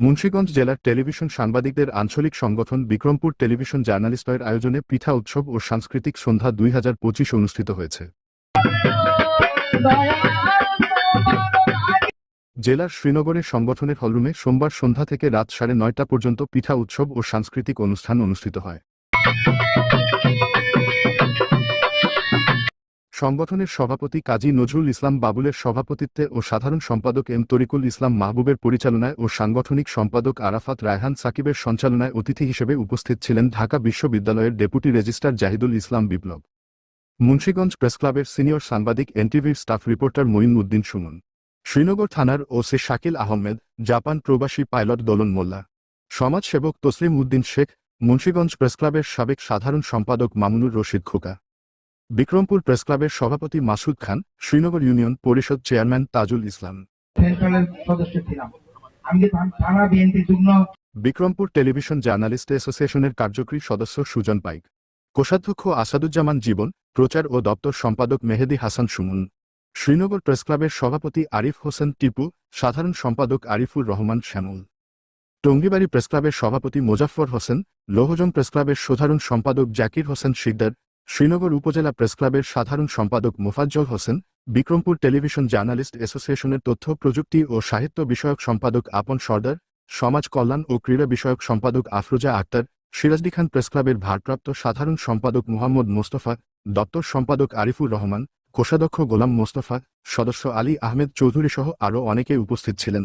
মুন্সিগঞ্জ জেলার টেলিভিশন সাংবাদিকদের আঞ্চলিক সংগঠন বিক্রমপুর টেলিভিশন জার্নালিস্টয়ের আয়োজনে পিঠা উৎসব ও সাংস্কৃতিক সন্ধ্যা দুই হাজার পঁচিশ অনুষ্ঠিত হয়েছে। জেলার শ্রীনগরের সংগঠনের হলরুমে সোমবার সন্ধ্যা থেকে রাত সাড়ে নয়টা পর্যন্ত পিঠা উৎসব ও সাংস্কৃতিক অনুষ্ঠান অনুষ্ঠিত হয়। সংগঠনের সভাপতি কাজী নজরুল ইসলাম বাবুলের সভাপতিত্বে ও সাধারণ সম্পাদক এম তরিকুল ইসলাম মাহবুবের পরিচালনায় ও সাংগঠনিক সম্পাদক আরাফাত রায়হান সাকিবের সঞ্চালনায় অতিথি হিসেবে উপস্থিত ছিলেন ঢাকা বিশ্ববিদ্যালয়ের ডেপুটি রেজিস্ট্রার জাহিদুল ইসলাম বিপ্লব। মুন্সিগঞ্জ প্রেসক্লাবের সিনিয়র সাংবাদিক, এনটিভির স্টাফ রিপোর্টার মঈন উদ্দিন সুমন। শ্রীনগর থানার ওসি শাকিল আহমেদ, জাপান প্রবাসী পাইলট দোলন মোল্লা। সমাজসেবক তসলিম উদ্দিন শেখ, মুন্সিগঞ্জ প্রেসক্লাবের সাবেক সাধারণ সম্পাদক মামুনুর রশিদ খোকা। বিক্রমপুর প্রেসক্লাবের সভাপতি Masud Khan Sreenagar union Parishad chairman Tajul Islam. Bikrampur television journalist অ্যাসোসিয়েশনের কার্যকরী সদস্য সুজন পাইক। কোষাধ্যক্ষ আসাদুজ্জামান জীবন প্রচার ও দপ্তর সম্পাদক মেহেদি হাসান সুমন। শ্রীনগর প্রেসক্লাবের সভাপতি আরিফ হোসেন টিপু সাধারণ সম্পাদক আরিফুর রহমান শ্যামল। টঙ্গিবাড়ি প্রেসক্লাবের সভাপতি মোজাফফর হোসেন লৌহজং প্রেসক্লাবের সাধারণ সম্পাদক জাকির হোসেন শিকদার শ্রীনগর উপজেলা প্রেসক্লাবের সাধারণ সম্পাদক মোফাজ্জল হোসেন, বিক্রমপুর টেলিভিশন জার্নালিস্ট অ্যাসোসিয়েশনের তথ্য, প্রযুক্তি ও সাহিত্য বিষয়ক সম্পাদক আপন সর্দার, সমাজ কল্যাণ ও ক্রীড়া বিষয়ক সম্পাদক আফরোজা আক্তার, সিরাজদি খান প্রেসক্লাবের ভারপ্রাপ্ত সাধারণ সম্পাদক মোহাম্মদ মোস্তফা, দপ্তর সম্পাদক আরিফুর রহমান, কোষাধ্যক্ষ গোলাম মোস্তফা, সদস্য আলী আহমেদ চৌধুরী সহ আরও অনেকে উপস্থিত ছিলেন।